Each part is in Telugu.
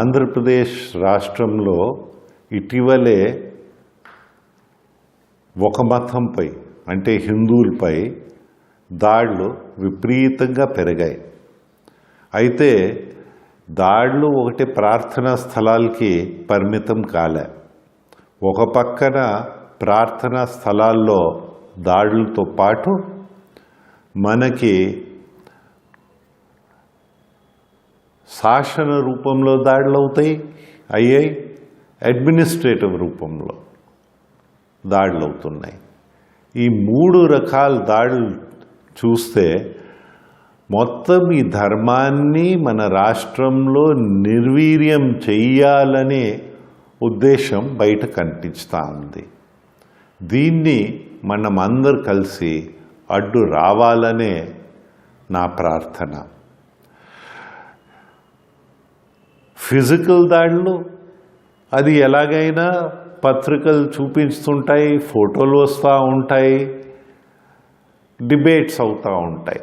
ఆంధ్రప్రదేశ్ రాష్ట్రంలో ఇటీవలే ఒక మతంపై అంటే హిందువులపై దాడులు విపరీతంగా పెరిగాయి. అయితే దాడులు ఒకటి ప్రార్థనా స్థలాలకి పరిమితం కాలే. ఒక పక్కన ప్రార్థనా స్థలాల్లో దాడులతో పాటు మనకి శాసన రూపంలో దాడులు అవుతాయి అయ్యాయి అడ్మినిస్ట్రేటివ్ రూపంలో దాడులు అవుతున్నాయి. ఈ మూడు రకాల దాడులు చూస్తే మొత్తం ఈ ధర్మాన్ని మన రాష్ట్రంలో నిర్వీర్యం చెయ్యాలనే ఉద్దేశం బయట కనిపిస్తూ ఉంది. దీన్ని మనం అందరు కలిసి అడ్డు రావాలనే నా ప్రార్థన. ఫిజికల్ దాడులు అది ఎలాగైనా పత్రికలు చూపిస్తుంటాయి ఫోటోలు వస్తూ ఉంటాయి డిబేట్స్ అవుతూ ఉంటాయి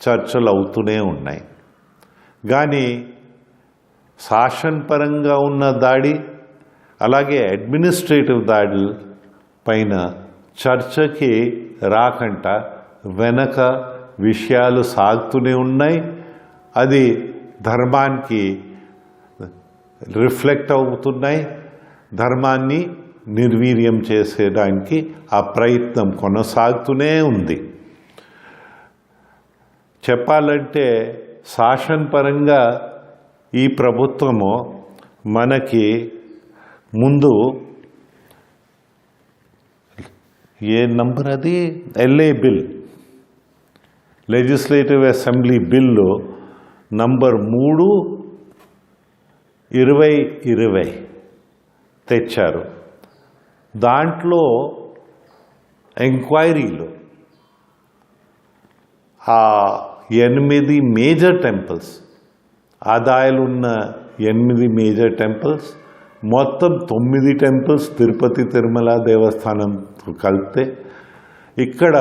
చర్చలు అవుతూనే ఉన్నాయి. కానీ శాసనపరంగా ఉన్న దాడి అలాగే అడ్మినిస్ట్రేటివ్ దాడుల పైన చర్చకి రాకంట వెనక విషయాలు సాగుతూనే ఉన్నాయి. అది ధర్మానికి రిఫ్లెక్ట్ అవుతున్నాయి. ధర్మాన్ని నిర్వీర్యం చేసేదానికి ఆ ప్రయత్నం కొనసాగుతూనే ఉంది. చెప్పాలంటే శాసన పరంగా ఈ ప్రభుత్వము మనకి ముందు ఏ నంబర్ అది LA bill. Legislative assembly bill number మూడు ఇరవై ఇరవై తెచ్చారు. దాంట్లో ఎంక్వైరీలు. ఆ ఎనిమిది మేజర్ టెంపుల్స్ ఆదాయాలు ఉన్న ఎనిమిది మేజర్ టెంపుల్స్ మొత్తం తొమ్మిది టెంపుల్స్ తిరుపతి తిరుమల దేవస్థానం కలిపితే ఇక్కడ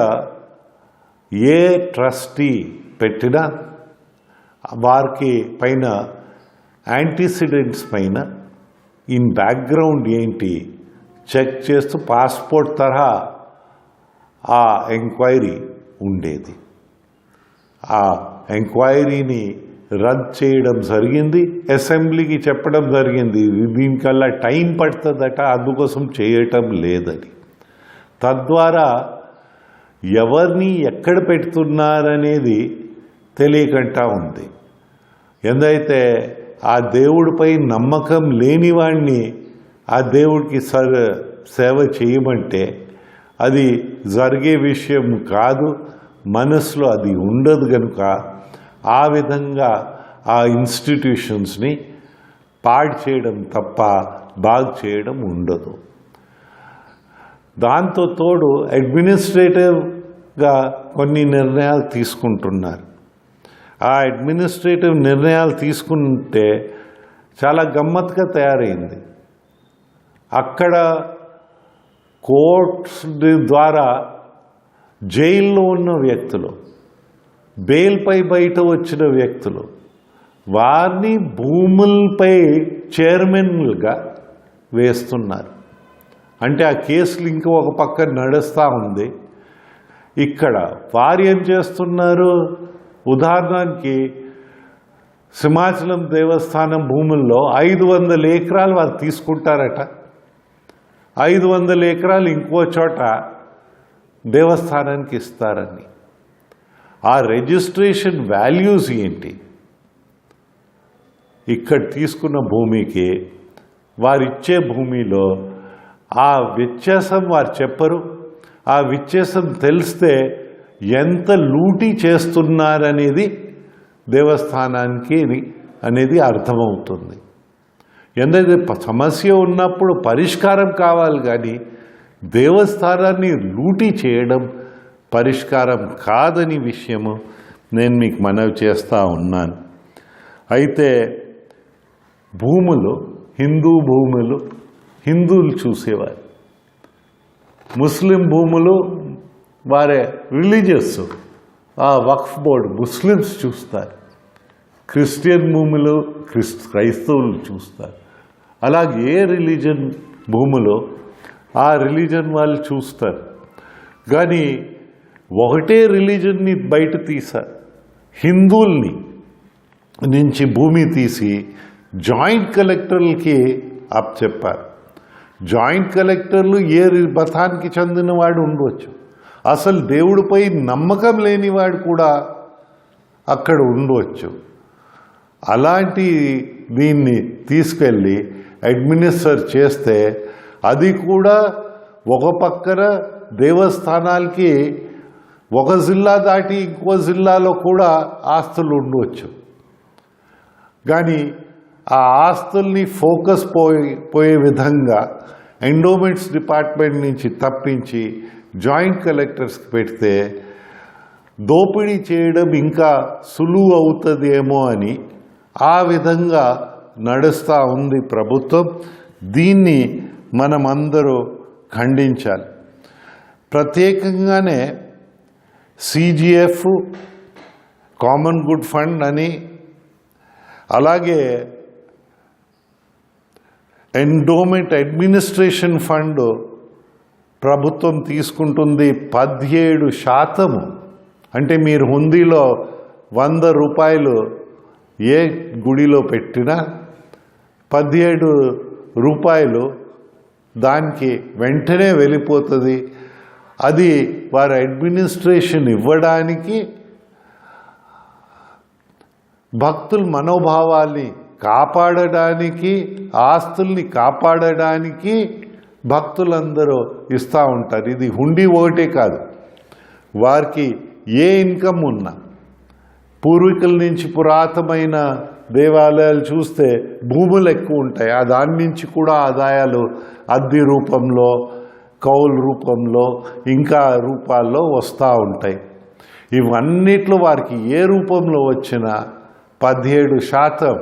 ఏ ట్రస్టీ పెట్టినా వారికి పైన యాంటీసిడెంట్స్ పైన ఇన్ బ్యాక్గ్రౌండ్ ఏంటి? చెక్ చేస్తూ పాస్పోర్ట్ తరహా ఆ ఎంక్వైరీ ఉండేది. ఆ ఎంక్వైరీని రద్దు చేయడం జరిగింది అసెంబ్లీకి చెప్పడం జరిగింది. దీనికల్లా టైం పడుతుందట అందుకోసం చేయటం లేదని. తద్వారా ఎవరిని ఎక్కడ పెడుతున్నారనేది తెలియకుండా ఉంది. ఎందైతే ఆ దేవుడిపై నమ్మకం లేనివాణ్ణి ఆ దేవుడికి సర్ సేవ చేయమంటే అది జరిగే విషయం కాదు మనసులో అది ఉండదు కనుక ఆ విధంగా ఆ ఇన్స్టిట్యూషన్స్ని పాడు చేయడం తప్ప బాగు చేయడం ఉండదు. దాంతో తోడు అడ్మినిస్ట్రేటివ్గా కొన్ని నిర్ణయాలు తీసుకుంటున్నారు. ఆ అడ్మినిస్ట్రేటివ్ నిర్ణయాలు తీసుకుంటే చాలా గమ్మత్తుగా తయారైంది. అక్కడ కోర్ట్స్ ద్వారా జైల్లో ఉన్న వ్యక్తులు బెయిల్పై బయట వచ్చిన వ్యక్తులు వారిని భూములపై చైర్మన్లుగా వేస్తున్నారు. అంటే ఆ కేసులు ఇంకా ఒక పక్క నడుస్తూ ఉంది. ఇక్కడ వారు ఏం చేస్తున్నారు? ఉదాహరణకి సింహాచలం దేవస్థానం భూముల్లో ఐదు వందల ఎకరాలు వారు తీసుకుంటారట. ఐదు వందల ఎకరాలు ఇంకో చోట దేవస్థానానికి ఇస్తారని. ఆ రిజిస్ట్రేషన్ వాల్యూస్ ఏంటి? ఇక్కడ తీసుకున్న భూమికి వారిచ్చే భూమిలో ఆ వ్యత్యాసం వారు చెప్పరు. ఆ వ్యత్యాసం తెలిస్తే ఎంత లూటీ చేస్తున్నారనేది దేవస్థానానికి అనేది అర్థమవుతుంది. ఎందుకంటే సమస్య ఉన్నప్పుడు పరిష్కారం కావాలి కానీ దేవస్థానాన్ని లూటీ చేయడం పరిష్కారం కాదని విషయము నేను మీకు మనవి చేస్తూ ఉన్నాను. అయితే భూములు హిందూ భూములు హిందువులు చూసేవారు. ముస్లిం భూములు వారే రిలీజియస్. ఆ వక్ఫ్ బోర్డు ముస్లిమ్స్ చూస్తారు. క్రిస్టియన్ భూములు క్రిస్ క్రైస్తవులు చూస్తారు. అలాగే ఏ రిలీజన్ భూములో ఆ రిలీజన్ వాళ్ళు చూస్తారు. కానీ ఒకటే రిలీజన్ని బయట తీశారు హిందువుల్ని నుంచి భూమి తీసి జాయింట్ కలెక్టర్లకి అప్ చెప్పారు జాయింట్ కలెక్టర్లు ఏ రి- మతానికి చెందినవాడు ఉండవచ్చు అసలు దేవుడిపై నమ్మకం లేనివాడు కూడా అక్కడ ఉండవచ్చు అలాంటి దీన్ని తీసుకెళ్ళి అడ్మినిస్టర్ చేస్తే అది కూడా ఒక పక్కన దేవస్థానాలకి ఒక జిల్లా దాటి ఇంకో జిల్లాలో కూడా ఆస్తులు ఉండవచ్చు కానీ ఆ ఆస్తుల్ని ఫోకస్ పోయి పోయే విధంగా ఎండోమెంట్స్ డిపార్ట్మెంట్ నుంచి తప్పించి జాయింట్ కలెక్టర్స్కి పెడితే దోపిడీ చేయడం ఇంకా సులువు అవుతుందేమో అని ఆ విధంగా నడుస్తూ ఉంది ప్రభుత్వం. దీన్ని మనమందరూ ఖండించాలి. ప్రత్యేకంగానే సిజిఎఫ్ కామన్ గుడ్ ఫండ్ అని అలాగే ఎండోమెంట్ అడ్మినిస్ట్రేషన్ ఫండ్ ప్రభుత్వం తీసుకుంటుంది పదిహేడు శాతము. అంటే మీరు హుందీలో వంద రూపాయలు ఏ గుడిలో పెట్టినా పదిహేడు రూపాయలు దానికి వెంటనే వెళ్ళిపోతుంది. అది వారి అడ్మినిస్ట్రేషన్ ఇవ్వడానికి భక్తుల మనోభావాల్ని కాపాడడానికి ఆస్తుల్ని కాపాడడానికి భక్తులందరూ ఇస్తూ ఉంటారు. ఇది హుండీ ఒకటే కాదు. వారికి ఏ ఇన్కమ్ ఉన్నా పూర్వీకుల నుంచి పురాతనమైన దేవాలయాలు చూస్తే భూములు ఎక్కువ ఉంటాయి. ఆ దాని నుంచి కూడా ఆదాయాలు అద్దె రూపంలో కౌలు రూపంలో ఇంకా రూపాల్లో వస్తూ ఉంటాయి. ఇవన్నిట్లో వారికి ఏ రూపంలో వచ్చినా పదిహేడు శాతం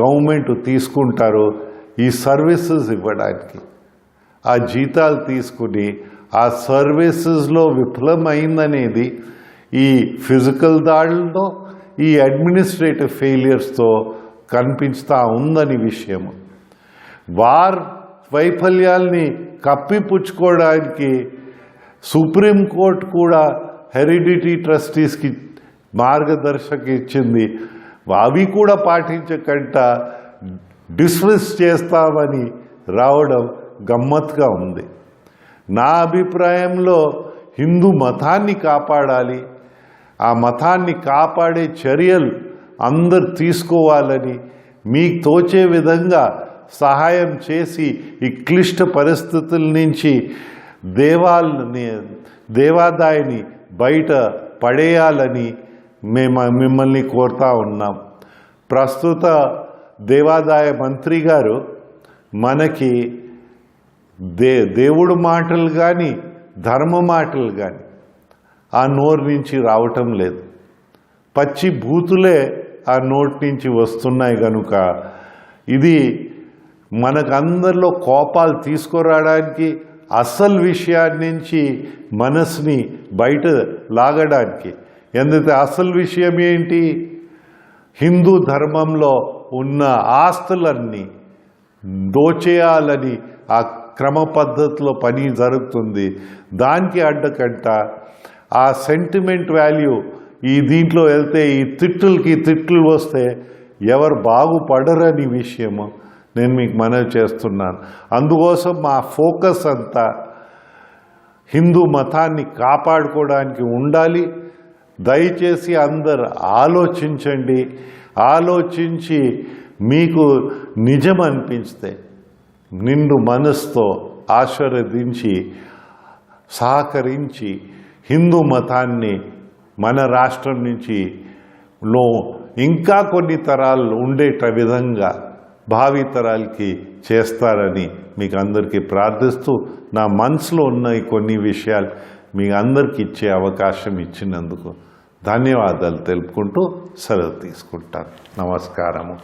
గవర్నమెంట్ తీసుకుంటారు ఈ సర్వీసెస్ ఇవ్వడానికి. ఆ జీతాలు తీసుకుని ఆ సర్వీసెస్లో విఫలమైందనేది ఈ ఫిజికల్ దాడులతో ఈ అడ్మినిస్ట్రేటివ్ ఫెయిలియర్స్తో కనిపిస్తూ ఉందని విషయము వార్ వైఫల్యాల్ని కప్పిపుచ్చుకోవడానికి సుప్రీంకోర్టు కూడా హెరిడిటీ ట్రస్టీస్కి మార్గదర్శక ఇచ్చింది. అవి కూడా పాటించకుండా డిస్మిస్ చేస్తామని రావడం గమ్మత్తుగా ఉంది. నా అభిప్రాయంలో హిందూ మతాన్ని కాపాడాలి. ఆ మతాన్ని కాపాడే చర్యలు అందరు తీసుకోవాలని మీకు తోచే విధంగా సహాయం చేసి ఈ క్లిష్ట పరిస్థితుల నుంచి దేవాలని దేవాదాయాన్ని బయట పడేయాలని మేము మిమ్మల్ని కోరుతా ఉన్నాం. ప్రస్తుత దేవాదాయ మంత్రి గారు మనకి దే దేవుడు మాటలు కానీ ధర్మ మాటలు కానీ ఆ నోరు నుంచి రావటం లేదు. పచ్చి బూతులే ఆ నోటి నుంచి వస్తున్నాయి కనుక ఇది మనకందరిలో కోపాలు తీసుకురావడానికి అసలు విషయాన్ని నుంచి మనసుని బయట లాగడానికి. ఎందుకంటే అసలు విషయం ఏంటి? హిందూ ధర్మంలో ఉన్న ఆస్తులన్నీ దోచేయాలని ఆ క్రమ పద్ధతిలో పని జరుగుతుంది. దానికి అడ్డకంట ఆ సెంటిమెంట్ వాల్యూ ఈ దీంట్లో వెళ్తే ఈ తిట్టులకి తిట్లు వస్తే ఎవరు బాగుపడరని విషయము నేను మీకు మనవి చేస్తున్నాను. అందుకోసం మా ఫోకస్ అంతా హిందూ మతాన్ని కాపాడుకోవడానికి ఉండాలి. దయచేసి అందరు ఆలోచించండి. ఆలోచించి మీకు నిజం అనిపిస్తే నిండు మనస్తో ఆశీర్వదించి సహకరించి హిందూ మతాన్ని మన రాష్ట్రం నుంచి లో ఇంకా కొన్ని తరాలు ఉండేట విధంగా భావితరాలకి చేస్తారని మీకు అందరికీ ప్రార్థిస్తూ నా మనసులో ఉన్న కొన్ని విషయాలు మీ అందరికీ ఇచ్చే అవకాశం ఇచ్చినందుకు ధన్యవాదాలు తెలుపుకుంటూ సెలవు తీసుకుంటాను. నమస్కారము.